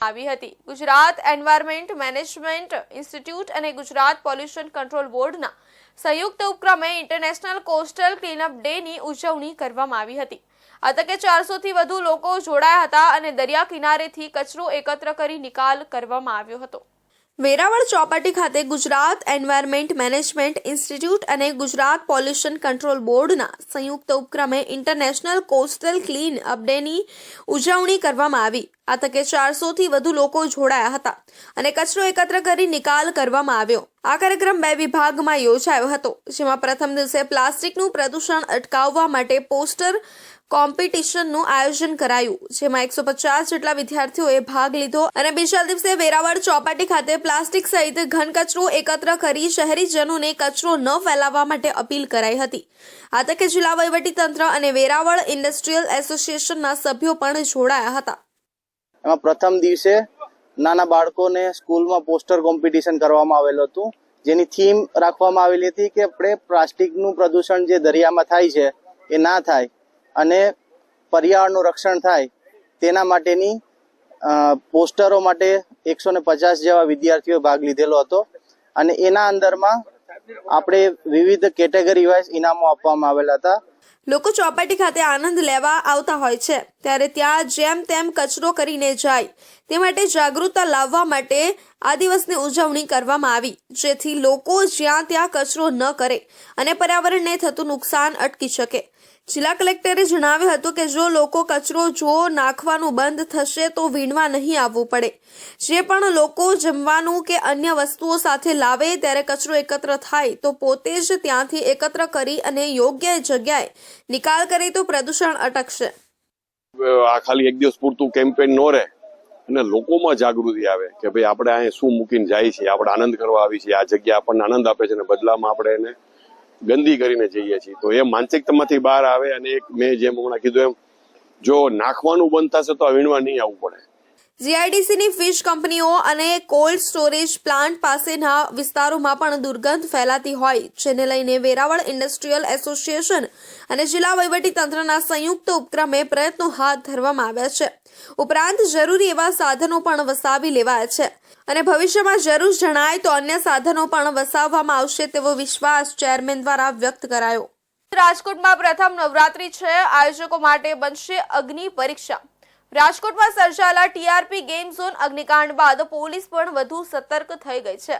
આવી હતી. Gujarat environment management institute અને ગુજરાત પોલ્યુશન કંટ્રોલ બોર્ડના સંયુક્ત ઉપક્રમે ઇન્ટરનેશનલ કોસ્ટલ ક્લીનઅપ ડેની ઉજવણી કરવામાં આવી હતી. આ તકે ચારસોથી વધુ લોકો જોડાયા હતા અને દરિયા કિનારેથી કચરો એકત્ર કરી નિકાલ કરવામાં આવ્યો હતો. વેરાવળ ચોપાટી ખાતે ગુજરાત એન્વાયરમેન્ટ મેનેજમેન્ટ ઇન્સ્ટિટ્યૂટ અને ગુજરાત પોલ્યુશન કંટ્રોલ બોર્ડના સંયુક્ત ઉપક્રમે ઇન્ટરનેશનલ કોસ્ટલ ક્લીન અપ ડેની ઉજવણી કરવામાં આવી. આ તકે ચારસોથી વધુ લોકો જોડાયા હતા અને કચરો એકત્ર કરી નિકાલ કરવામાં આવ્યો. આ કાર્યક્રમ બે વિભાગમાં યોજાયો હતો, જેમાં પ્રથમ દિવસે પ્લાસ્ટિકનું પ્રદૂષણ અટકાવવા માટે પોસ્ટર કોમ્પિટિશનનું આયોજન કરાયું, જેમાં એકસો પચાસ જેટલા વિદ્યાર્થીઓએ ભાગ લીધો અને બીજા દિવસે વેરાવળ ચોપાટી ખાતે પ્લાસ્ટિક સહિત ઘન કચરો એકત્ર કરી શહેરીજનોને કચરો ન ફેલાવવા માટે અપીલ કરાઈ હતી. આ તકે જિલ્લા વહીવટીતંત્ર અને વેરાવળ ઇન્ડસ્ટ્રીયલ એસોસિએશનના સભ્યો પણ જોડાયા હતા. એમાં પ્રથમ દિવસે નાના બાળકોને સ્કૂલમાં પોસ્ટર કોમ્પિટિશન કરવામાં આવેલું હતું, જેની થીમ રાખવામાં આવેલી હતી કે આપણે પ્લાસ્ટિકનું પ્રદૂષણ જે દરિયામાં થાય છે, એ ના થાય. અને પર્યાવરણનું રક્ષણ થાય તેના માટેની પોસ્ટરો માટે એકસો ને પચાસ જેવા વિદ્યાર્થીઓ ભાગ લીધેલો હતો. અને એના અંદરમાં આપણે વિવિધ કેટેગરી વાઇઝ ઇનામો આપવામાં આવેલા હતા. લોકો ચોપાટી ખાતે આનંદ લેવા આવતા હોય છે. ત્યારે ત્યાં જેમ તેમ કચરો કરીને જાય, તે માટે જાગૃતતા લાવવા માટે આ દિવસની ઉજવણી કરવામાં આવી, જેથી લોકો જ્યાં ત્યાં કચરો ન કરે અને પર્યાવરણને થતું નુકસાન અટકી શકે. જિલ્લા કલેક્ટરે જણાવ્યું હતું કે જો લોકો કચરો જો નાખવાનું બંધ થશે તો વીણવા નહીં આવવું પડે. જે પણ લોકો જમવાનું કે અન્ય વસ્તુઓ સાથે લાવે ત્યારે કચરો એકત્ર થાય તો પોતે જ ત્યાંથી એકત્ર કરી અને યોગ્ય જગ્યાએ નિકાલ કરે તો પ્રદૂષણ અટકશે. આ ખાલી એક દિવસ પૂરતું કેમ્પેન નો રહે અને લોકોમાં જાગૃતિ આવે કે ભાઈ આપણે અહીંયા શું મૂકીને જાય છે આપણે આનંદ કરવા આવી છીએ, આ જગ્યા આપણને આનંદ આપે છે અને બદલામાં આપણે એને ગંદી કરીને જઈએ છીએ. તો એ માનસિકતામાંથી બહાર આવે અને એક મેં જેમ હમણાં કીધું એમ, જો નાખવાનું બંધ થશે તો વીણવા નહીં આવવું પડે. જીઆઈડીસીની ફિશ કંપનીઓ અને કોલ્ડ સ્ટોરેજ પ્લાન્ટ પાસેના વિસ્તારોમાં પણ દુર્ગંધ ફેલાતી હોય, જેને લઈને વેરાવળ ઇન્ડસ્ટ્રીયલ એસોસિએશન અને જિલ્લા વહીવટી તંત્રના સંયુક્ત ઉપક્રમે પ્રયત્નો હાથ ધરવામાં આવ્યા છે. ઉપરાંત જરૂરી એવા સાધનો પણ વસાવી લેવાયા છે અને ભવિષ્યમાં જરૂર જણાય તો અન્ય સાધનો પણ વસાવવામાં આવશે તેવો વિશ્વાસ ચેરમેન દ્વારા વ્યક્ત કરાયો. રાજકોટમાં પ્રથમ નવરાત્રી છે. આયોજકો માટે બનશે અગ્નિ પરીક્ષા. રાજકોટમાં સર્જાયેલા ટીઆરપી ગેમ ઝોન અગ્નિકાંડ બાદ પોલીસ પણ વધુ સતર્ક થઈ ગઈ છે.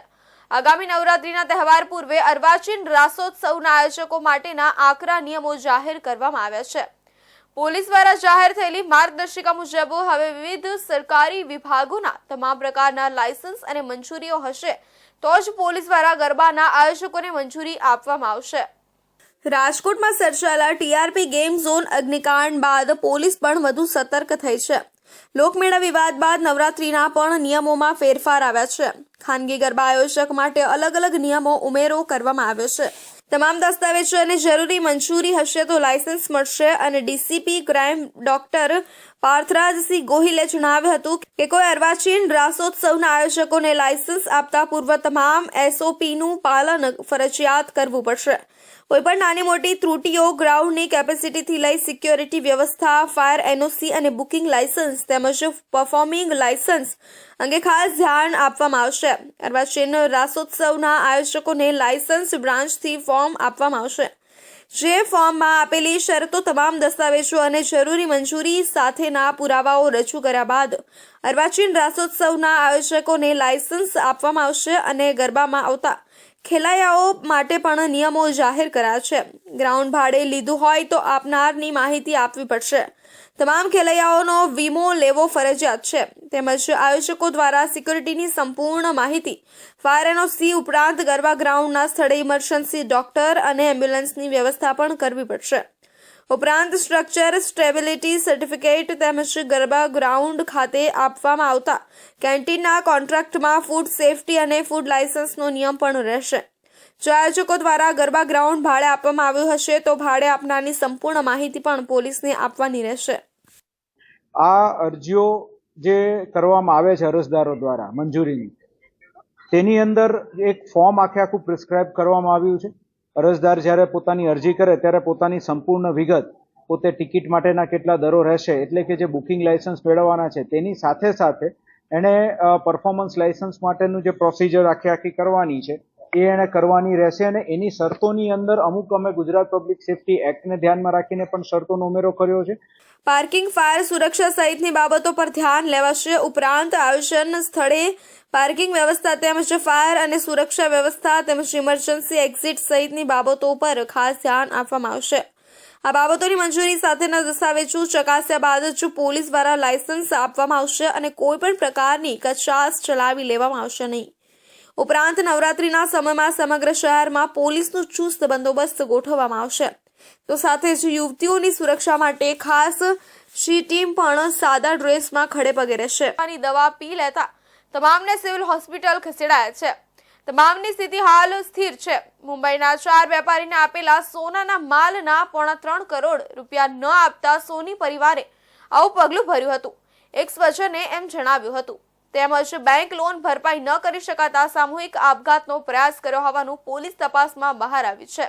આગામી નવરાત્રીના તહેવાર પૂર્વે અર્વાચીન રાસોત્સવના આયોજકો માટેના આકરા નિયમો જાહેર કરવામાં આવ્યા છે. પોલીસ દ્વારા જાહેર થયેલી માર્ગદર્શિકા મુજબ હવે વિવિધ સરકારી વિભાગોના તમામ પ્રકારના લાયસન્સ અને મંજૂરીઓ હશે તો જ પોલીસ દ્વારા ગરબાના આયોજકોને મંજૂરી આપવામાં આવશે. રાજકોટમાં સર્જાયેલા ટીઆરપી ગેમ ઝોન અગ્નિકાંડ બાદ પોલીસ પણ વધુ સતર્ક થઈ છે. લોકમેળા વિવાદ બાદ નવરાત્રીના પણ નિયમોમાં ફેરફાર આવ્યા છે. ખાનગી ગરબા આયોજક માટે અલગ અલગ નિયમો ઉમેરો કરવામાં આવ્યો છે. તમામ દસ્તાવેજો અને જરૂરી મંજૂરી હશે તો લાયસન્સ મળશે અને ડીસીપી ક્રાઇમ ડોક્ટર પાર્થરાજસિંહ ગોહિલે જણાવ્યું હતું કે કોઈ અર્વાચીન રાસોત્સવના આયોજકોને લાયસન્સ આપતા પૂર્વ તમામ એસઓપીનું પાલન ફરજિયાત કરવું પડશે. કોઈપણ નાની મોટી ત્રુટીઓ ગ્રાઉન્ડની કેપેસિટીથી લઈ સિક્યોરિટી વ્યવસ્થા, ફાયર એનઓસી અને બુકિંગ લાયસન્સ તેમજ પરફોર્મિંગ લાયસન્સ અંગે ખાસ ધ્યાન આપવામાં આવશે. અર્વાચીન રાસોત્સવના આયોજકોને લાયસન્સ બ્રાન્ચથી ફોર્મ આપવામાં આવશે. જે ફોર્મમાં આપેલી શરતો તમામ દસ્તાવેજો અને જરૂરી મંજૂરી સાથેના પુરાવાઓ રજૂ કર્યા બાદ અર્વાચીન રાસોત્સવના આયોજકોને લાયસન્સ આપવામાં આવશે અને ગરબામાં આવતા ખેલૈયાઓ માટે પણ નિયમો જાહેર કર્યા છે. ગ્રાઉન્ડ ભાડે લીધું હોય તો આપનારની માહિતી આપવી પડશે. તમામ ખેલૈયાઓનો વીમો લેવો ફરજિયાત છે. તેમજ આયોજકો દ્વારા સિક્યુરિટીની સંપૂર્ણ માહિતી ફાયર એનઓસી ઉપરાંત ગરબા ગ્રાઉન્ડના સ્થળે ઇમરજન્સી ડોક્ટર અને એમ્બ્યુલન્સની વ્યવસ્થા પણ કરવી પડશે. ઉપરાંત સ્ટ્રક્ચર સ્ટેબિલિટી સર્ટિફિકેટ તેમજ ગરબા ગ્રાઉન્ડ ખાતે આપવામાં આવતા કેન્ટીનના કોન્ટ્રાક્ટમાં ફૂડ સેફટી અને ફૂડ લાયસન્સનો નિયમ પણ રહેશે. જો આયોજકો દ્વારા ગરબા ગ્રાઉન્ડ ભાડે આપવામાં આવ્યું હશે, તો ભાડે આપનારની સંપૂર્ણ માહિતી પણ પોલીસને આપવાની રહેશે. આ અરજીઓ જે કરવામાં આવે છે અરજદારો દ્વારા, મંજૂરીની, તેની અંદર એક ફોર્મ આખે આખું પ્રિસ્ક્રાઇબ કરવામાં આવ્યું છે. અરજદાર જ્યારે પોતાની અરજી કરે ત્યારે પોતાની સંપૂર્ણ વિગત પોતે ટિકિટ માટેના કેટલા દરો રહેશે, એટલે કે જે બુકિંગ લાયસન્સ મેળવવાના છે, તેની સાથે સાથે એણે પરફોર્મન્સ લાયસન્સ માટેનું જે પ્રોસિજર આખી આખી કરવાની છે એ એને કરવાની રહેશે અને એની શરતોની અંદર અમુક અમે ગુજરાત પબ્લિક સેફટી એક્ટને ધ્યાનમાં રાખીને પણ શરતોનો ઉમેરો કર્યો છે. પાર્કિંગ ફાયર સુરક્ષા સહિતની બાબતો પર ધ્યાન લેવાશે. ઉપરાંત આયોજન સ્થળે પાર્કિંગ વ્યવસ્થા તેમજ ફાયર અને સુરક્ષા વ્યવસ્થા તેમજ ઇમરજન્સી એક્ઝિટ સહિતની બાબતો પર ખાસ ધ્યાન આપવામાં આવશે. આ બાબતોની મંજૂરી સાથેના દસ્તાવેજો ચકાસ્યા બાદ જ પોલીસ દ્વારા લાયસન્સ આપવામાં આવશે અને કોઈપણ પ્રકારની કચાસ ચલાવી લેવામાં આવશે નહીં. ઉપરાંત નવરાત્રીના સમયમાં સમગ્ર શહેરમાં પોલીસનો ચુસ્ત બંદોબસ્ત ગોઠવવામાં આવશે. તો સાથે જ યુવતીઓની સુરક્ષા માટે ખાસ શી ટીમ પણ સાદા ડ્રેસમાં ખડે પગે રહેશે. આની દવા પી લેતા તમામને સિવિલ હોસ્પિટલ ખસેડાયા છે. તમામની સ્થિતિ હાલ સ્થિર છે. મુંબઈના ચાર વેપારીને આપેલા સોનાના માલના પોણા ત્રણ કરોડ રૂપિયા ન આપતા સોની પરિવારે આવું પગલું ભર્યું હતું. એક સ્વજને એમ જણાવ્યું હતું. તેમજ બેંક લોન ભરપાઈ ન કરી શકાતા સામૂહિક આપઘાતનો પ્રયાસ કર્યો હોવાનું પોલીસ તપાસમાં બહાર આવ્યું છે.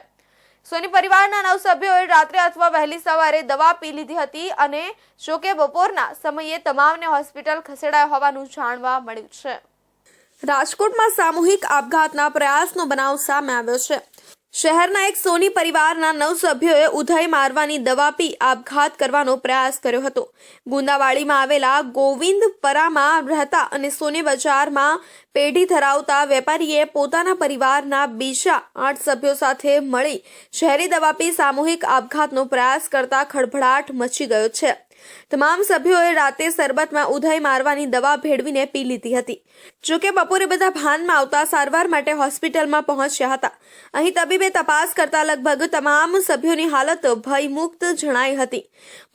સોની પરિવારના નવ સભ્યોએ રાત્રે અથવા વહેલી સવારે દવા પી લીધી હતી અને જોકે બપોરના સમયે તમામને હોસ્પિટલ ખસેડાયા હોવાનું જાણવા મળ્યું છે. રાજકોટમાં સામૂહિક આપઘાતના પ્રયાસનો બનાવ સામે આવ્યો છે. શહેરના એક સોની પરિવારના નવ સભ્યોએ ઉધઈ મારવાની દવા પી આપઘાત કરવાનો પ્રયાસ કર્યો હતો. ગુંદાવાડીમાં આવેલા ગોવિંદપરામાં રહેતા અને સોની બજારમાં પેઢી ધરાવતા વેપારીએ પોતાના પરિવારના બીજા આઠ સભ્યો સાથે મળી શહેરી દવા પી સામૂહિક આપઘાતનો પ્રયાસ કરતા ખળભળાટ મચી ગયો છે. તમામ સભ્યોએ રાતે શરબતમાં ઉધઈ મારવાની દવા ભેળવીને પી લીધી હતી. જોકે બપોરે બધા ભાનમાં આવતા સારવાર માટે હોસ્પિટલમાં પહોંચ્યા હતા. અહીં તબીબે તપાસ કરતા લગભગ તમામ સભ્યોની હાલત ભયમુક્ત જણાઈ હતી.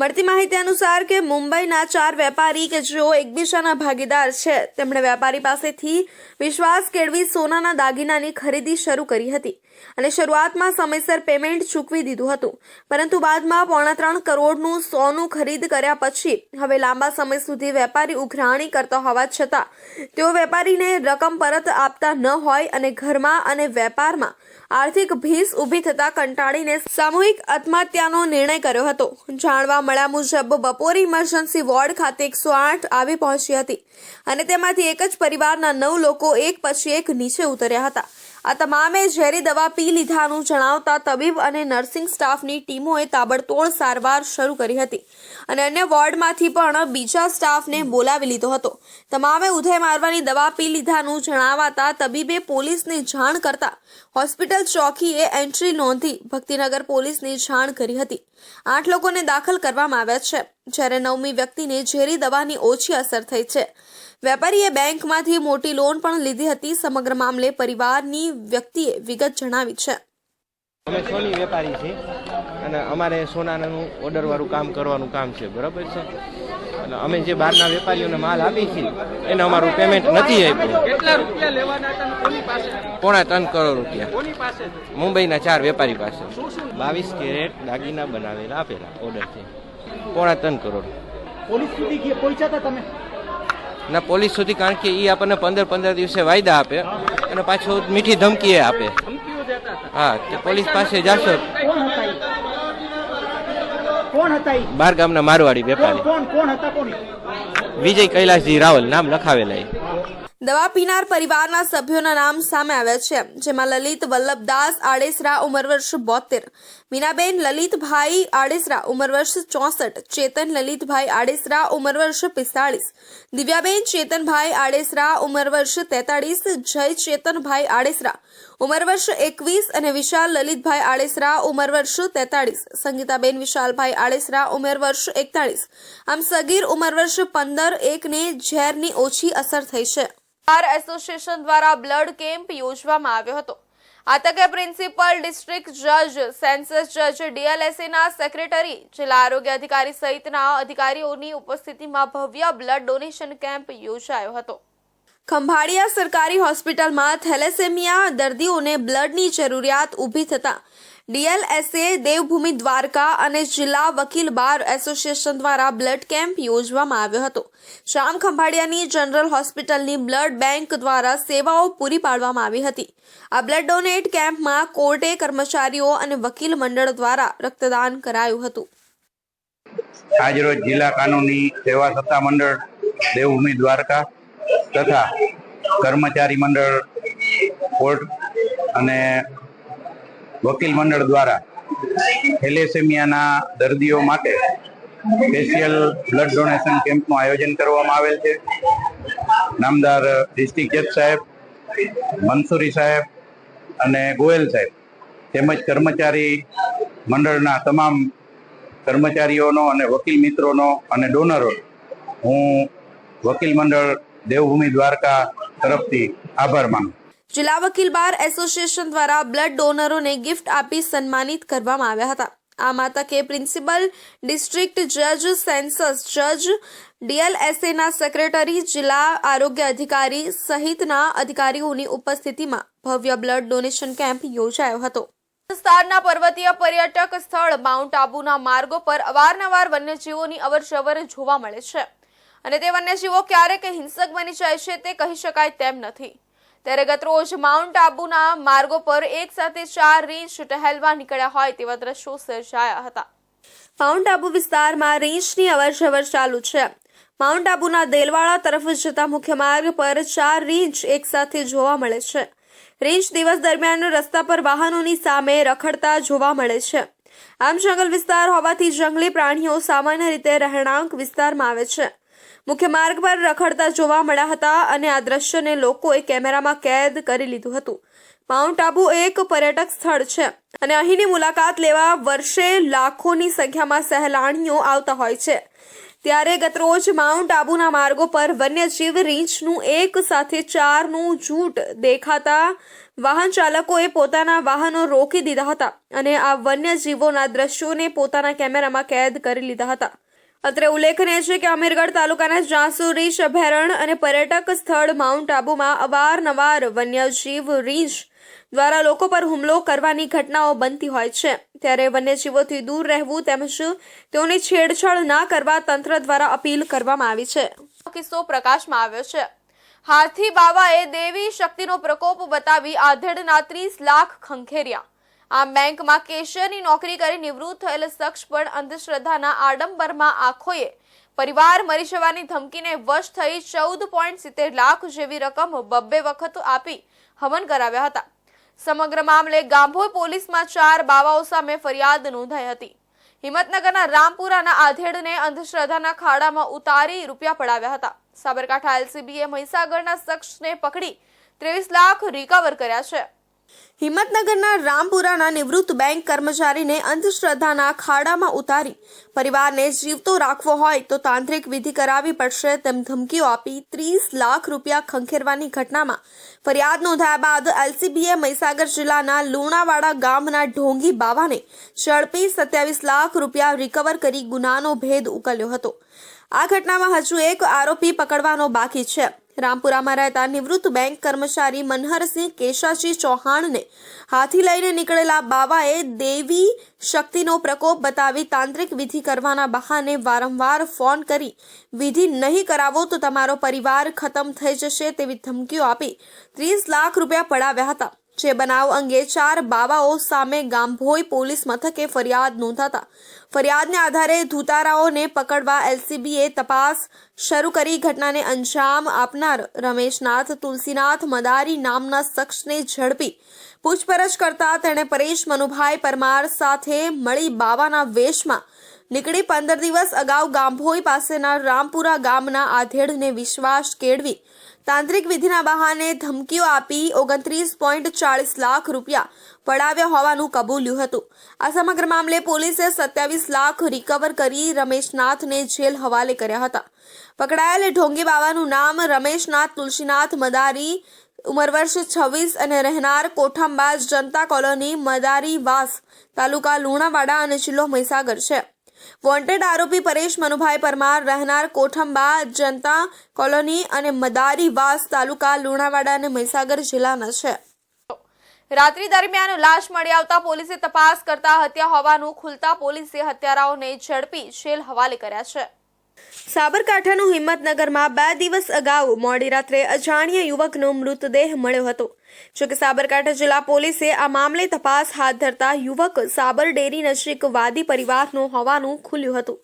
મળતી માહિતી અનુસાર કે મુંબઈના ચાર વેપારી કે જેઓ એકબીજાના ભાગીદાર છે, તેમણે વેપારી પાસેથી વિશ્વાસ કેળવી સોનાના દાગીનાની ખરીદી શરૂ કરી હતી. અને શરૂઆતમાં સમયસર પેમેન્ટ ચૂકવી દીધું હતું. પરંતુ બાદમાં પોણા ત્રણ કરોડનું સોનું ખરીદ કર્યા પછી હવે લાંબા સમય સુધી વેપારી ઉઘરાણી કરતા હોવા છતાં તેઓ વેપારીને રકમ પરત આપતા ન હોય અને ઘરમાં અને વેપારમાં આર્થિક ભીસ ઊભી થતા કંટાળીને સામૂહિક આત્મહત્યાનો નિર્ણય કર્યો હતો. જાણવા મળ્યા મુજબ બપોરે ઇમરજન્સી વોર્ડ ખાતે એકસો આઠ આવી પહોંચી હતી અને તેમાંથી એક જ પરિવારના નવ લોકો એક પછી એક નીચે ઉતર્યા હતા. આ તમામે ઝેરી દવા પી લીધાનું જણાવતા તબીબ અને નર્સિંગ સ્ટાફની ટીમોએ તાબડતોડ સારવાર શરૂ કરી હતી. અને અન્ય વોર્ડમાંથી પણ બીજા સ્ટાફને બોલાવી લીધો હતો. તમામે ઉધય મારવાની દવા પી લીધાનું જણાવાતા તબીબે પોલીસને જાણ કરતા હોસ્પિટલ ચોકીએ એન્ટ્રી નોંધી ભક્તિનગર પોલીસને જાણ કરી હતી. આઠ લોકોને દાખલ કરવામાં આવ્યા છે, જ્યારે નવમી વ્યક્તિને ઝેરી દવાની ઓછી અસર થઈ છે. વેપારીએ બેંકમાંથી મોટી લોન પણ લીધી હતી. સમગ્ર મામલે પરિવારની વ્યક્તિએ વિગત જણાવી છે. અમે સોની વેપારી છીએ અને અમારે સોનાનું ઓર્ડરવાળું કામ કરવાનું કામ છે બરાબર છે? અને અમે જે બહારના વેપારીઓને માલ આપીએ છીએ એને અમારું પેમેન્ટ નથી આપ્યું. પોણા ત્રણ કરોડ રૂપિયા. મુંબઈના ચાર વેપારી પાસે. બાવીસ કેરેટ દાગીના બનાવેલા આપેલા ઓર્ડરથી પોણા ત્રણ કરોડ. પોલીસ સુધી પહોંચ્યા તમે? ના પોલીસ સુધી કારણ કે એ આપણને પંદર પંદર દિવસે વાયદા આપે અને પાછો મીઠી ધમકી આપે. હા કે પોલીસ પાસે જાશો. કોણ હતા કોણ હતા બાર ગામના મારવાડી વેપારી. કોણ કોણ હતા કોણ વિજય કૈલાસજી રાવલ નામ લખાવેલા દવા પીનાર પરિવારના સભ્યોના નામ સામે આવ્યા છે જેમાં લલિત વલ્લભદાસ આડેસરા ઉંમર વર્ષ બોતેર. મીનાબેન લલિતભાઈ આડેસરા, ઉંમર વર્ષ ચોસઠ. ચેતન લલિતભાઈ આડેસરા, ઉંમર વર્ષ પિસ્તાળીસ. દિવ્યાબેન ચેતનભાઈ આડેસરા, ઉંમર વર્ષ તેતાળીસ. જય ચેતનભાઈ આડેસરા. ઉંમર વર્ષ એકવીસ અને વિશાલ લલિતભાઈ આડેસરા, ઉંમર વર્ષ તેતાળીસ. સંગીતાબેન વિશાલભાઈ આડેસરા, ઉંમર વર્ષ એકતાળીસ. આમ સગીર ઉંમર વર્ષ પંદર, એકને ઝેરની ઓછી અસર થઈ છે. બાર એસોસિએશન દ્વારા બ્લડ કેમ્પ યોજવામાં આવ્યો હતો. આ તકે પ્રિન્સિપલ ડિસ્ટ્રિક્ટ જજ, સેન્સસ જજ ડીએલએસએના સેક્રેટરી, જિલ્લા આરોગ્ય અધિકારી સહિતના અધિકારીઓની ઉપસ્થિતિમાં ભવ્ય બ્લડ ડોનેશન કેમ્પ યોજાયો હતો. ખંભાળિયા સરકારી હોસ્પિટલમાં થેલેસેમિયા દર્દીઓને બ્લડની જરૂરિયાત ઊભી થતા ડીએલએસએ દેવભૂમિ દ્વારકા અને જિલ્લા વકીલ બાર એસોસિએશન દ્વારા બ્લડ કેમ્પ યોજવામાં આવ્યો હતો. શ્યામ ખંભાળિયાની જનરલ હોસ્પિટલની બ્લડ બેંક દ્વારા સેવાઓ પૂરી પાડવામાં આવી હતી. આ બ્લડ ડોનેટ કેમ્પમાં કોર્ટે કર્મચારીઓ અને વકીલ મંડળ દ્વારા રક્તદાન કરાયું હતું. આજરોજ જિલ્લા કાનૂની સેવા સત્તા મંડળ, દેવભૂમિ દ્વારકા તથા કર્મચારી મંડળ, કોર્ટ અને વકીલ મંડળ દ્વારા થેલેસેમિયાના દર્દીઓ માટે સ્પેશિયલ બ્લડ ડોનેશન કેમ્પનું આયોજન કરવામાં આવેલ છે. નામદાર ડિસ્ટ્રિક્ટ જજ સાહેબ મંસૂરી સાહેબ અને ગોયલ સાહેબ તેમજ કર્મચારી મંડળના તમામ કર્મચારીઓનો અને વકીલ મિત્રોનો અને ડોનરો હું વકીલ મંડળ દેવભૂમિ દ્વારકા તરફથી આભાર માનું જિલ્લા વકીલ બાર એસોસિએશન દ્વારા બ્લડ ડોનરોને ગિફ્ટ આપી સન્માનિત કરવામાં આવ્યા હતા. આ માતકે પ્રિન્સિપલ, ડિસ્ટ્રિક્ટ જજ, સેન્સસ જજ, ડીએલએસએના સેક્રેટરી, જિલ્લા આરોગ્ય અધિકારી સહિતના અધિકારીઓની ઉપસ્થિતિમાં ભવ્ય બ્લડ ડોનેશન કેમ્પ યોજાયો હતો. વિસ્તારના પર્વતીય પર્યટક સ્થળ માઉન્ટ આબુના માર્ગો પર અવારનવાર વન્યજીવોની અવરજવર જોવા મળે છે. અને તે વન્યજીવો ક્યારેક હિંસક બની જાય છે તે કહી શકાય તેમ નથી. ત્યારે ગતરોજ માઉન્ટ આબુના માર્ગો પર એક સાથે ચાર રેન્જ ટહેલવા નીકળ્યા હોય તેવા દ્રશ્યો સર્જાયા હતા. માઉન્ટ આબુ વિસ્તારમાં રીંછની અવરજવર ચાલુ છે. માઉન્ટ આબુના દેલવાડા તરફ જતા મુખ્ય માર્ગ પર ચાર રીંછ એક સાથે જોવા મળે છે. રેન્જ દિવસ દરમિયાન રસ્તા પર વાહનોની સામે રખડતા જોવા મળે છે. આમ જંગલ વિસ્તાર હોવાથી જંગલી પ્રાણીઓ સામાન્ય રીતે રહેણાંક વિસ્તારમાં આવે છે. મુખ્ય માર્ગ પર રખડતા જોવા મળ્યા હતા અને આ દ્રશ્યને લોકોએ કેમેરામાં કેદ કરી લીધું હતું. માઉન્ટ આબુ એક પર્યટક સ્થળ છે અને અહીંની મુલાકાત લેવા વર્ષે લાખોની સંખ્યામાં સહેલાણીઓ આવતા હોય છે. ત્યારે ગતરોજ માઉન્ટ આબુના માર્ગો પર વન્યજીવ રીંછનું એક સાથે ચારનું જૂટ દેખાતા વાહન ચાલકોએ પોતાના વાહનો રોકી દીધા હતા અને આ વન્યજીવોના દ્રશ્યોને પોતાના કેમેરામાં કેદ કરી લીધા હતા. અત્રે ઉલ્લેખનીય છે કે અમીરગઢ તાલુકાના જાસુ રીંછ અભયારણ્ય અને પર્યટક સ્થળ માઉન્ટ આબુમાં અવારનવાર વન્યજીવ રીંછ દ્વારા લોકો પર હુમલો કરવાની ઘટનાઓ બનતી હોય છે. ત્યારે વન્યજીવોથી દૂર રહેવું તેમજ તેઓની છેડછાડ ના કરવા તંત્ર દ્વારા અપીલ કરવામાં આવી છે. કિસ્સો પ્રકાશમાં આવ્યો છે. હાથી બાવાએ દેવી શક્તિનો પ્રકોપ બતાવી આધેડના ત્રીસ લાખ ખંખેર્યા આ બેંકમાં કેશિયરની નોકરી કરી નિવૃત્ત થયેલ શખ્સ પણ અંધશ્રદ્ધાના આડંબરમાં આંખોએ પરિવાર મરી જવાની ધમકીને વશ થઈ ચૌદ પોઈન્ટ સિત્તેર લાખ જેવી રકમ બબ્બે વખત આપી હવન કરાવ્યા હતા. સમગ્ર મામલે ગાંભોઈ પોલીસમાં ચાર બાવાઓ સામે ફરિયાદ નોંધાઈ હતી. હિંમતનગરના રામપુરાના આધેડને અંધશ્રદ્ધાના ખાડામાં ઉતારી રૂપિયા પડાવ્યા હતા. સાબરકાંઠા એલસીબીએ મહીસાગરના શખ્સને પકડી ત્રેવીસ લાખ રિકવર કર્યા છે. હિંમતનગરના રામપુરાના નિવૃત્ત બેંક કર્મચારીને અંધશ્રદ્ધાના ખાડામાં ઉતારી. પરિવારને જીવતો રાખવો હોય તો તાંત્રિક વિધિ કરાવી પડશે તેમ ધમકીઓ આપી ત્રીસ લાખ રૂપિયા ખંખેરવાની ઘટનામાં. ફરિયાદ નોંધાયા બાદ એલસીબીએ મહીસાગર જિલ્લાના લુણાવાડા ગામના ઢોંગી બાવાને ઝડપી સત્યાવીસ લાખ રૂપિયા રિકવર કરી ગુનાનો ભેદ ઉકલ્યો હતો. આ ઘટનામાં હજુ એક આરોપી પકડવાનો બાકી છે. રામપુરામાં રહેતા નિવૃત્ત બેંક કર્મચારી મનહરસિંહ કેશાજી ચૌહાણને હાથી લઈને નીકળેલા બાવાએ દેવી શક્તિનો પ્રકોપ બતાવી તાંત્રિક વિધિ કરવાના બહાને વારંવાર ફોન કરી, વિધિ નહીં કરાવો તો તમારો પરિવાર ખતમ થઈ જશે તેવી ધમકીઓ આપી ત્રીસ લાખ રૂપિયા પડાવ્યા હતા, જે બનાવ અંગે ચાર બાવાઓ સામે ગામભોઈ પોલીસ મથકે ફરિયાદ નોંધાતા ફરિયાદને આધારે ધૂતારાઓને પકડવા એલસીબીએ તપાસ શરૂ કરી. ઘટનાને અંજામ આપનાર રમેશનાથ, તુલસીનાથ, મદારી નામના શખ્સને ઝડપી પૂછપરછ કરતા તેણે પરેશ મનુભાઈ પરમાર સાથે મળી બાવાના વેશમાં નીકળી પંદર દિવસ અગાઉ ગાંભોઈ પાસેના રામપુરા ગામના આધેડને વિશ્વાસ કેળવી તાંત્રિક વિધિના બહાને ધમકીઓ આપી ઓગણત્રીસ પોઈન્ટ ચાળીસ લાખ રૂપિયા પડાવ્યા હોવાનું કબૂલ્યું હતું. આ સમગ્ર મામલે પોલીસે સત્યાવીસ લાખ રિકવર કરી રમેશનાથને જેલ હવાલે કર્યા હતા. પકડાયેલ ઢોંગી બાવાનું નામ રમેશનાથ તુલસીનાથ મદારી, ઉંમર વર્ષ છવ્વીસ અને રહેનાર કોઠાંબાજ જનતા કોલોની મદારી વાસ તાલુકા લુણાવાડા અને જિલ્લો મહીસાગર છે. વોન્ટેડ આરોપી પરેશ મનુભાઈ પરમાર, રહેનાર કોઠંબા, જનતા કોલોની અને મદારી વાસ તાલુકા લુણાવાડા અને મહીસાગર જિલ્લાના છે. રાત્રિ દરમિયાન લાશ મળી આવતા પોલીસે તપાસ કરતા હત્યા હોવાનું ખુલતા પોલીસે હત્યારાઓને ઝડપી જેલ હવાલે કર્યા છે. સાબરકાંઠાનું હિંમતનગરમાં બે દિવસ અગાઉ મોડી રાત્રે અજાણ્યા યુવકનો મૃતદેહ મળ્યો હતો. જોકે સાબરકાંઠા જિલ્લા પોલીસે આ મામલે તપાસ હાથ ધરતા યુવક સાબર ડેરી નજીક વાદી પરિવારનો હોવાનું ખુલ્યું હતું.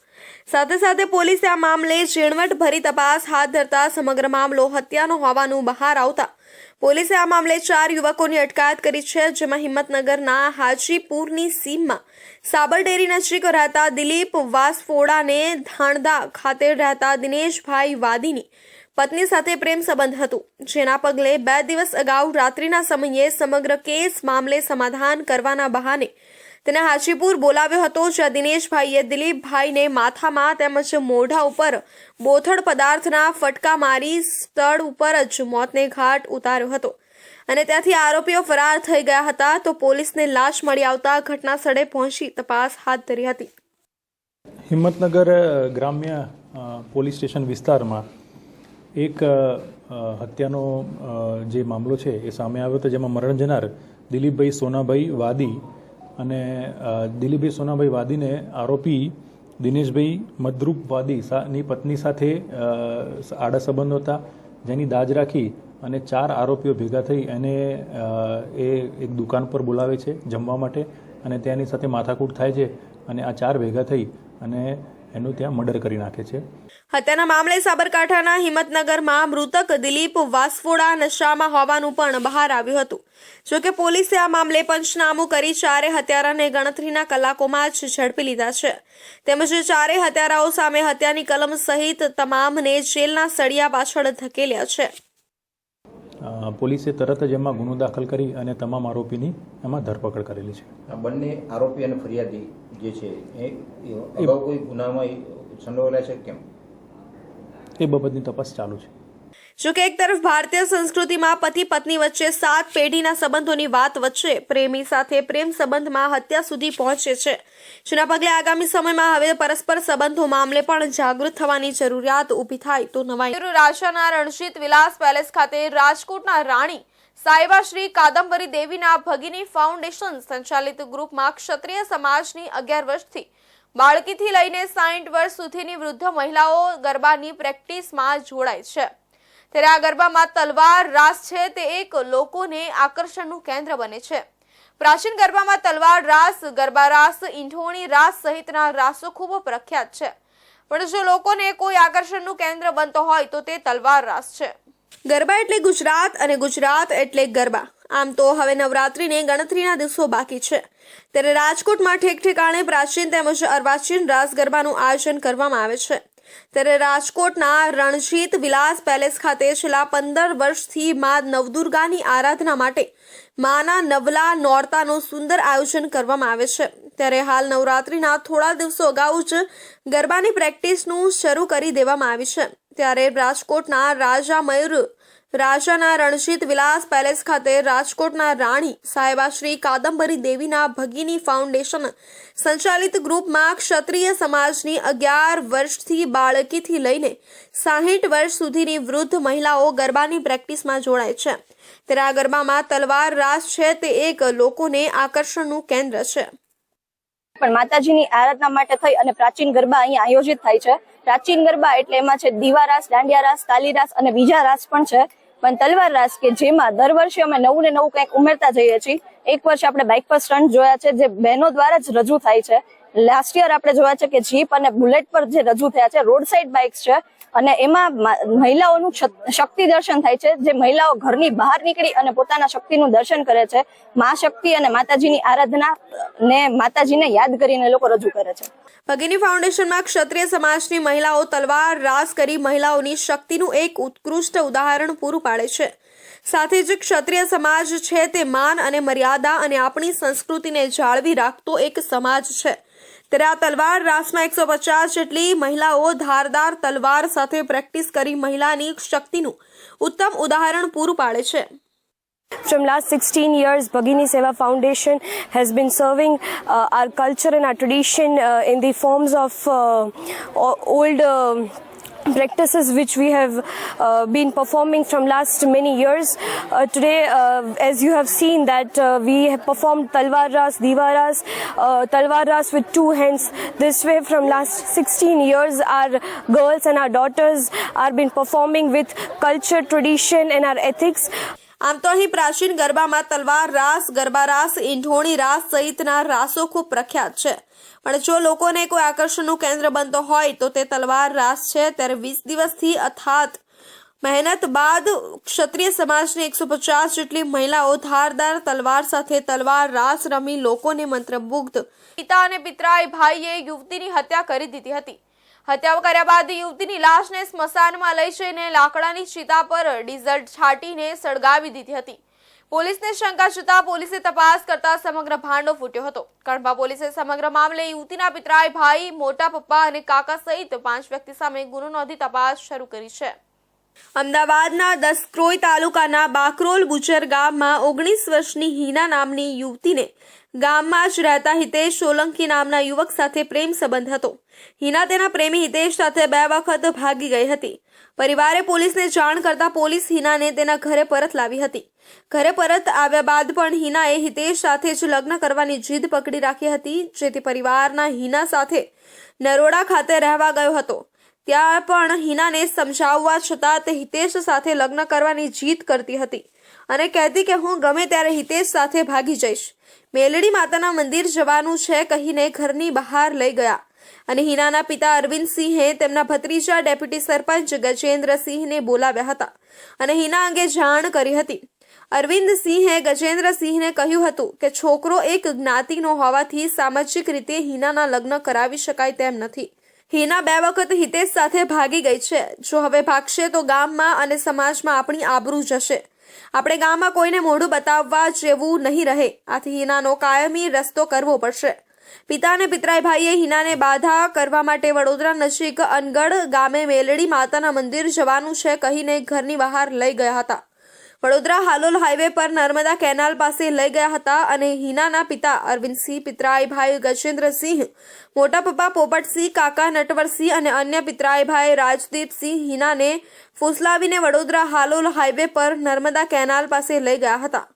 સાથે સાથે પોલીસે આ મામલે ઝીણવટભરી તપાસ હાથ ધરતા સમગ્ર મામલો હત્યાનો હોવાનું બહાર આવતા પોલીસે આ મામલે ચાર યુવકોની અટકાયત કરી છે, જેમાં હિંમતનગરના હાજીપુરની સીમમાં સાબરડેરી નજીક રહેતા દિલીપ વાસફોડાને ધાણદા ખાતે રહેતા દિનેશભાઈ વાદીની પત્ની સાથે પ્રેમ સંબંધ હતું. જેના પગલે બે દિવસ અગાઉ રાત્રિના સમયે સમગ્ર કેસ મામલે સમાધાન કરવાના બહાને તેને હાજીપુર બોલાવ્યો હતો, જ્યાં દિનેશભાઈએ દિલીપભાઈને માથામાં તેમજ મોઢા ઉપર બોથડ પદાર્થના ફટકા મારી સ્થળ ઉપર જ મોતને ઘાટ ઉતાર્યો હતો. અને ત્યાંથી આરોપીઓ ફરાર થઈ ગયા હતા, તો પોલીસને લાશ મળી આવતા ઘટના સ્થળે પહોંચી તપાસ હાથ ધરી હતી. હિંમતનગર ગ્રામ્ય પોલીસ સ્ટેશન વિસ્તારમાં એક હત્યાનો જે મામલો છે એ સામે આવ્યો હતો, જેમાં મરણ જનાર દિલીપભાઈ સોનાભાઈ વાદી અને દિલીપભાઈ સોનાભાઈ વાદીને આરોપી દિનેશભાઈ મદરૂપ વાદી ની પત્ની સાથે આડા સંબંધો હતા. જેની દાજ રાખી અને ચાર આરોપીઓ ભેગા થઈ અને એ એક દુકાન પર બોલાવે છે જમવા માટે અને તેની સાથે માથાકૂટ થાય છે અને આ ચાર ભેગા થઈ અને એનું ત્યાં મર્ડર કરી નાખે છે. હત્યાના મામલે સાબરકાંઠાના હિંમતનગરમાં મૃતક દિલીપ વાસફોડા નશામાં હોવાનું પણ બહાર આવ્યું હતું. જોકે પોલીસે આ મામલે પંચનામું કરી ચારે હત્યારાને ગણતરીના કલાકોમાં જ ઝડપી લીધા છે. તેમજ ચારે હત્યારાઓ સામે હત્યાની કલમ સહિત તમામને જેલના સળિયા પાછળ ધકેલ્યા છે. પોલીસે તરત જ એમાં ગુનો દાખલ કરી અને તમામ આરોપીની એમાં ધરપકડ કરેલી છે. બંને આરોપી અને ફરિયાદી જે છે એ કોઈ ગુનામાં સંડોવાયેલા છે કેમ? એ બાબતની તપાસ ચાલુ છે. જોકે એક તરફ ભારતીય સંસ્કૃતિમાં પતિ પત્ની વચ્ચે સાત પેઢીના સંબંધોની વાત વચ્ચે પ્રેમી સાથે પ્રેમ સંબંધમાં હત્યા સુધી પહોંચે છે. જેના પગલે આગામી સમયમાં હવે પરસ્પર સંબંધો મામલે પણ જાગૃત થવાની જરૂરિયાત ઊભી થાય તો નવાઈ. રાજાના રણજીત વિલાસ પેલેસ ખાતે રાજકોટના રાણી સાયબા શ્રી કાદંબરી દેવીના ભગીની ફાઉન્ડેશન સંચાલિત ગ્રુપમાં ક્ષત્રિય સમાજની અગિયાર વર્ષથી બાળકીથી લઈને સાઠ વર્ષ સુધીની વૃદ્ધ મહિલાઓ ગરબાની પ્રેક્ટિસમાં જોડાય છે. ત્યારે આ ગરબામાં તલવાર રાસ છે તે એક લોકોને આકર્ષણનું કેન્દ્ર બને છે. પ્રાચીન ગરબામાં તલવાર રાસ, ગરબા રાસ ઈંઢોણી રાસ સહિતના રાસો ખૂબ પ્રખ્યાત છે. પણ જો લોકોને કોઈ આકર્ષણનું કેન્દ્ર બનતો હોય તો તે તલવાર રાસ છે. ગરબા એટલે ગુજરાત અને ગુજરાત એટલે ગરબા. આમ તો હવે નવરાત્રિને ગણતરીના દિવસો બાકી છે. ત્યારે રાજકોટમાં ઠેક ઠેકાણે પ્રાચીન તેમજ અર્વાચીન રાસ ગરબાનું આયોજન કરવામાં આવે છે. ત્યારે રાજકોટના રણજીત વિલાસ પેલેસ ખાતે છેલ્લા પંદર વર્ષથી મા નવદુર્ગાની આરાધના માટે માના નવલા નોરતાનું સુંદર આયોજન કરવામાં આવે છે. ત્યારે હાલ નવરાત્રીના થોડા દિવસો અગાઉ જ ગરબાની પ્રેક્ટિસનું શરૂ કરી દેવામાં આવી છે. ત્યારે રાજકોટના રાજા મયુર, રાજાના રણજીત વિલાસ પેલેસ ખાતે રાજકોટના રાણી સાહેબા શ્રી કાદંબરી દેવીના ભગીની ફાઉન્ડેશન સંચાલિત ગ્રુપમાં ક્ષત્રિય સમાજની અગિયાર વર્ષથી બાળકીથી લઈને સાહીઠ વર્ષ સુધીની વૃદ્ધ મહિલાઓ ગરબાની પ્રેક્ટિસમાં જોડાય છે. ત્યારે આ ગરબામાં તલવાર રાસ છે તે એક લોકોને આકર્ષણનું કેન્દ્ર છે. પણ માતાજીની આરાધના માટે થઈ અને પ્રાચીન ગરબા અહીંયા આયોજિત થાય છે. પ્રાચીન ગરબા એટલે એમાં છે દીવા રાસ દાંડિયા રાસ કાલી રાસ અને બીજા રાસ પણ છે. પણ તલવાર રાસ કે જેમાં દર વર્ષે અમે નવું ને નવું કંઈક ઉમેરતા જઈએ છીએ. એક વર્ષે આપણે બાઇક પર સ્ટન્ટ જોયા છે જે બહેનો દ્વારા જ રજૂ થાય છે. લાસ્ટ યર આપણે જોયા છે કે જીપ અને બુલેટ પર જે રજૂ થયા છે રોડ સાઇડ બાઇક્સ છે. અને એમાં મહિલાઓનું શક્તિ દર્શન થાય છે. જે મહિલાઓ ઘરની બહાર નીકળી અને પોતાના શક્તિનું દર્શન કરે છે, મા શક્તિ અને માતાજીની આરાધના ને માતાજીને યાદ કરીને લોકો રજૂ કરે છે. ભગીની ફાઉન્ડેશનમાં ક્ષત્રિય સમાજની મહિલાઓ તલવાર રાસ કરી મહિલાઓની શક્તિનું એક ઉત્કૃષ્ટ ઉદાહરણ પૂરું પાડે છે. સાથે જ ક્ષત્રિય સમાજ છે તે માન અને મર્યાદા અને આપણી સંસ્કૃતિને જાળવી રાખતો એક સમાજ છે. ત્યારે આ તલવાર રાસમાં એકસો પચાસ જેટલી મહિલાઓ ધારદાર તલવાર સાથે પ્રેક્ટિસ કરી મહિલાની શક્તિનું ઉત્તમ ઉદાહરણ પૂરું પાડે છે From last 16 years, Bhagini Seva Foundation has been serving uh, our culture and our tradition uh, in the forms of uh, old. Uh, practices which we have uh, been performing from last many years uh, today uh, as you have seen that uh, we have performed talwar ras diva ras uh, talwar ras with two hands this way from last 16 years our girls and our daughters are been performing with culture tradition and our ethics આમ તો અહીં પ્રાચીન ગરબામાં તલવાર રાસ ગરબા રાસ ઈંઢોણી રાસ સહિતના રાસો ખૂબ પ્રખ્યાત છે પણ જો લોકોને કોઈ આકર્ષણનું કેન્દ્ર બનતો હોય તો તે તલવાર રાસ છે. ત્યારે વીસ દિવસથી અથાત મહેનત બાદ ક્ષત્રિય સમાજની એકસો પચાસ જેટલી મહિલાઓ ધારદાર તલવાર સાથે તલવાર રાસ રમી લોકોને મંત્રમુગ્ધ. પિતા અને પિતરાય ભાઈએ યુવતીની હત્યા કરી દીધી હતી. હત્યા કર્યા બાદ યુવતીની લાશને સ્મશાનમાં લઈ જઈને લાકડાની ચિતા પર ડીઝલ છાંટીને સળગાવી દીધી હતી. પોલીસને શંકા જતા પોલીસે તપાસ કરતા સમગ્ર ભાંડો ફૂટ્યો હતો. કણભા પોલીસે સમગ્ર મામલે યુવતીના પિતરાય ભાઈ, મોટા પપ્પા અને કાકા સહિત પાંચ વ્યક્તિ સામે ગુનો નોંધી તપાસ શરૂ કરી છે. અમદાવાદના દસક્રોઈ તાલુકાના બાકરોલ બુચર ગામમાં ઓગણીસ વર્ષની હિના નામની યુવતીને ગામમાં જ રહેતા હિતેશ સોલંકી નામના યુવક સાથે પ્રેમ સંબંધ હતો. હિના તેના પ્રેમી હિતેશ સાથે બે વખત ભાગી ગઈ હતી. પરિવારે પોલીસને જાણ કરતા પોલીસ હિનાને તેના ઘરે પરત લાવી હતી. ઘરે પરત આવ્યા બાદ પણ હિનાએ હિતેશ સાથે જ લગ્ન કરવાની જીદ પકડી રાખી હતી, જેથી પરિવારના હિના સાથે નરોડા ખાતે રહેવા ગયો હતો. ત્યાં પણ હિનાને સમજાવવા છતાં તે હિતેશ સાથે લગ્ન કરવાની જીદ કરતી હતી અને કહેતી કે હું ગમે ત્યારે હિતેશ સાથે ભાગી જઈશ. મેલડી માતાના મંદિર જવાનું છે કહીને ઘરની બહાર લઈ ગયા. અને હિનાના પિતા અરવિંદસિંહે તેમના ભત્રીજા ડેપ્યુટી સરપંચ ગજેન્દ્રસિંહને બોલાવ્યા હતા અને હિના અંગે જાણ કરી હતી. અરવિંદસિંહે ગજેન્દ્રસિંહને કહ્યું હતું કે છોકરો એક જ્ઞાતિનો હોવાથી સામાજિક રીતે હિનાના લગ્ન કરાવી શકાય તેમ નથી. હિના બે વખત હિતેશ સાથે ભાગી ગઈ છે. જો હવે ભાગશે તો ગામમાં અને સમાજમાં આપણી આબરૂ જશે. આપણે ગામમાં કોઈને મોઢું બતાવવા જેવું નહીં રહે. આથી હિનાનો કાયમી રસ્તો કરવો પડશે. પિતા અને પિતરાય ભાઈએ હિનાને બાધા કરવા માટે વડોદરા નજીક અનગઢ ગામે મેલડી માતાના મંદિર જવાનું છે કહીને ઘરની બહાર લઈ ગયા હતા. વડોદરા હાલોલ હાઈવે પર નર્મદા કેનાલ પાસે લઈ ગયા હતા અને હિનાના પિતા અરવિંદસિંહ, પિતરાઈ ભાઈ ગજેન્દ્રસિંહ, મોટા પપ્પા પોપટસિંહ, કાકા નટવરસિંહ અને અન્ય પિતરાઈ ભાઈ રાજદીપસિંહ હિનાને ફૂસલાવીને વડોદરા હાલોલ હાઈવે પર નર્મદા કેનાલ પાસે લઈ ગયા હતા.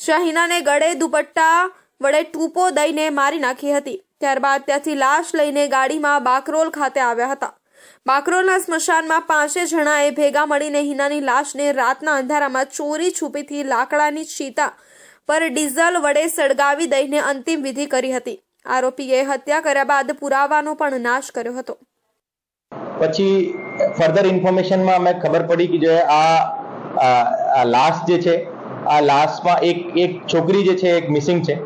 જ્યાં હિનાને ગળે દુપટ્ટા વડે ટૂંપો દઈને મારી નાખી હતી. ત્યારબાદ ત્યાંથી લાશ લઈને ગાડીમાં બાકરોલ ખાતે આવ્યા હતા. બાકરોલના સ્મશાનમાં પાંચે જણાએ ભેગા મળીને હિનાની લાશને રાતના અંધારામાં ચોરી છુપીથી લાકડાની ચીતા પર ડીઝલ વડે સળગાવી દઈને અંતિમ વિધિ કરી હતી. આરોપીએ હત્યા કર્યા બાદ પુરાવાનો પણ નાશ કર્યો હતો. પછી ફર્ધર ઇન્ફોર્મેશનમાં અમે ખબર પડી કે જે આ લાશ જે છે, આ લાશમાં એક એક છોકરી જે છે, એક મિસિંગ છે.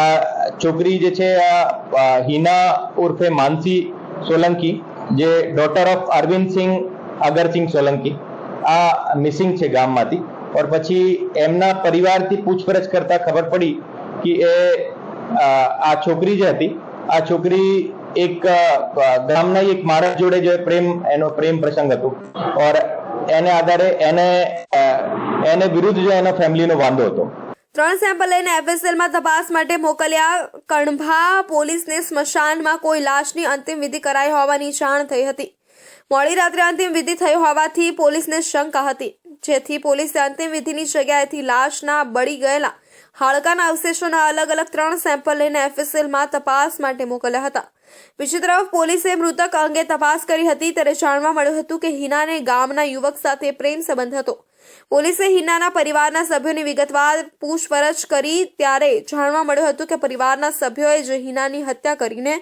આ છોકરી જે છે, આ હિના ઉર્ફે માનસી સોલંકી, જે ડોટર ઓફ અરવિંદ સિંહ અગરસિંહ સોલંકી, આ મિસિંગ છે ગામમાંથી. ઓર પછી એમના પરિવારથી પૂછપરછ કરતા ખબર પડી કે એ, આ છોકરી જે હતી, આ છોકરી એક ગામના એક માણસ જોડે જે પ્રેમ, એનો પ્રેમ પ્રસંગ હતો. ઓર એને આધારે એને એને વિરુદ્ધ જો એનો ફેમિલીનો વાંધો હતો. ત્રણ સેમ્પલ લઈને એફએસએલમાં તપાસ માટે મોકલ્યા. કણભા પોલીસને સ્મશાનમાં કોઈ લાશની અંતિમ વિધિ કરાઈ હોવાની જાણ થઈ હતી. મોડી રાત્રે અંતિમ વિધિ થઈ હોવાથી પોલીસને શંકા હતી. જેથી પોલીસે અંતિમ વિધિની જગ્યાએથી લાશના બળી ગયેલા હાડકાના અવશેષોના અલગ અલગ ત્રણ સેમ્પલ લઈને એફએસએલમાં તપાસ માટે મોકલ્યા હતા. બીજી તરફ પોલીસે મૃતક અંગે તપાસ કરી હતી. ત્યારે જાણવા મળ્યું હતું કે હિનાને ગામના યુવક સાથે પ્રેમ સંબંધ હતો. પોલીસે હિનાના પરિવારના સભ્યોની વિગતવાર પૂછપરછ કરી ત્યારે જાણવા મળ્યું હતું કે પરિવારના સભ્યોએ જ હિનાની હત્યા કરીને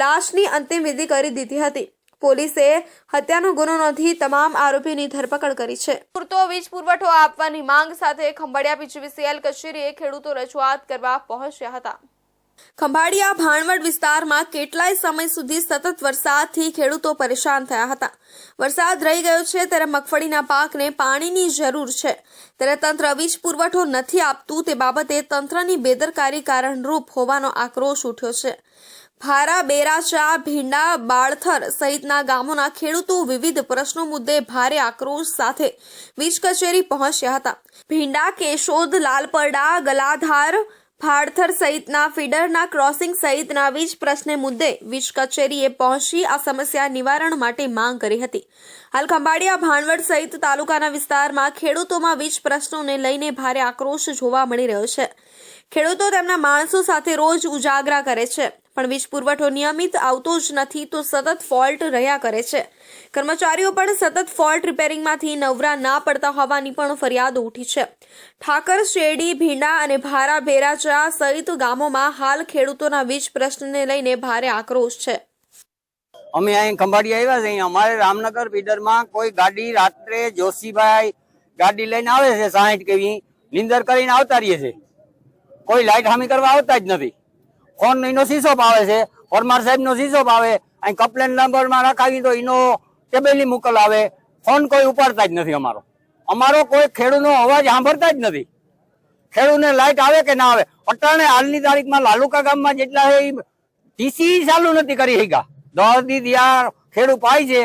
લાશની અંતિમ વિધિ કરી દીધી હતી. પોલીસે હત્યાનો ગુનો નોંધી તમામ આરોપીની ધરપકડ કરી છે. પૂરતો વીજ પુરવઠો આપવાની માંગ સાથે ખંભાળિયા પીજીવીસીએલ કચેરીએ ખેડૂતો રજૂઆત કરવા પહોંચ્યા હતા. ખંભાળિયા ભાણવડ વિસ્તારમાં કેટલાય સમય સુધી સતત વરસાદથી ખેડૂતો પરેશાન થયા હતા. વરસાદ રહી ગયો છે ત્યારે મગફળીના પાકને પાણીની જરૂર છે. ત્યારે તંત્ર વીજ પુરવઠો નથી આપતું તે બાબતે તંત્રની બેદરકારી કારણરૂપ હોવાનો આક્રોશ ઉઠ્યો છે. ભારા, બેરાચા, ભીંડા, બાળથર સહિતના ગામોના ખેડૂતો વિવિધ પ્રશ્નો મુદ્દે ભારે આક્રોશ સાથે વીજ કચેરી પહોંચ્યા હતા. ભીંડા, કેશોદ, લાલપરડા, ગલાધાર ભાડથર સહિતના ફીડરના ક્રોસિંગ સહિતના વીજ પ્રશ્ને મુદ્દે વીજ કચેરીએ પહોંચી આ સમસ્યા નિવારણ માટે માંગ કરી હતી. હાલ ખંભાળિયા, ભાણવડ સહિત તાલુકાના વિસ્તારમાં ખેડૂતોમાં વીજ પ્રશ્નોને લઈને ભારે આક્રોશ જોવા મળી રહ્યો છે. ખેડૂતો તેમના માણસો સાથે રોજ ઉજાગરા કરે છે. પણ વીજ પુરવઠો નિયમિત આવતો જ નથી તો સતત ફોલ્ટ રહ્યા કરે છે. કર્મચારીઓ પણ સતત ફોલ્ટ રિપેરિંગમાંથી નવરા ના પડતા હોવાની પણ ફરિયાદો ઉઠી છે. ઠાકર, શેરડી, ભીંડા અને ભારા ભેરાચા સહિત ગામોમાં હાલ ખેડૂતોના વીજ પ્રશ્નને લઈને ભારે આક્રોશ છે. અમે અહીં ખંભાળી આવ્યા છે અમારે રામનગર ફીડરમાં કોઈ ગાડી રાત્રે જોશીભાઈ ગાડી લઈને આવે છે સાહીઠ કેવી, નિંદર કરીને આવતા રહીએ છે કોઈ લાઈટ હામી કરવા આવતા જ નથી. ફોન એનો શીશો આવે છે. પરમાર સાહેબ નો શીશો આવે અહીં કમ્પ્લેન નંબરમાં રખાવી તો એનો ટેબેલી મોકલ આવે. ફોન કોઈ ઉપાડતા જ નથી અમારો. અમારો કોઈ ખેડૂતનો અવાજ સાંભળતા જ નથી. ખેડૂતને લાઈટ આવે કે ના આવે? અટાણે હાલની તારીખમાં લાલુકા ગામમાં જેટલા છે ટીસી ચાલુ નથી કરી શક્યા. દસ દી ત્યાં ખેડૂત પાય છે.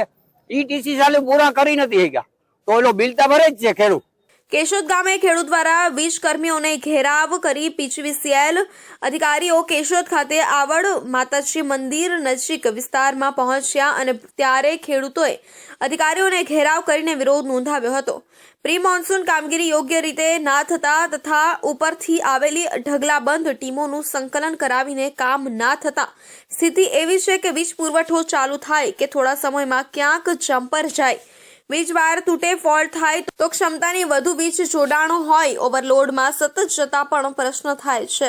એ ટીસી ચાલુ પૂરા કરી નથી શક્યા. તો એલો બિલ તો ભરે જ છે ખેડૂત. કેશોદ ગામે ખેડૂત દ્વારા વીજ કર્મીઓને ઘેરાવ કરી પીચવીસીએલ અધિકારીઓ કેશોદ ખાતે આવડ માતાજી મંદિર નજીક વિસ્તારમાં પહોંચ્યા અને ત્યારે ખેડૂતોએ અધિકારીઓને ઘેરાવ કરીને વિરોધ નોંધાવ્યો હતો. પ્રી મોન્સૂન કામગીરી યોગ્ય રીતે ના થતા તથા ઉપરથી આવેલી ઢગલાબંધ ટીમોનું સંકલન કરાવીને કામ ના થતા સ્થિતિ એવી છે કે વીજ પુરવઠો ચાલુ થાય કે થોડા સમયમાં ક્યાંક જમ્પર જાય. વીજ વાયર તૂટે, ફોલ્ટ થાય તો ક્ષમતાની વધુ વીજ જોડાણો હોય. ઓવરલોડમાં સતત જતા પણ પ્રશ્ન થાય છે.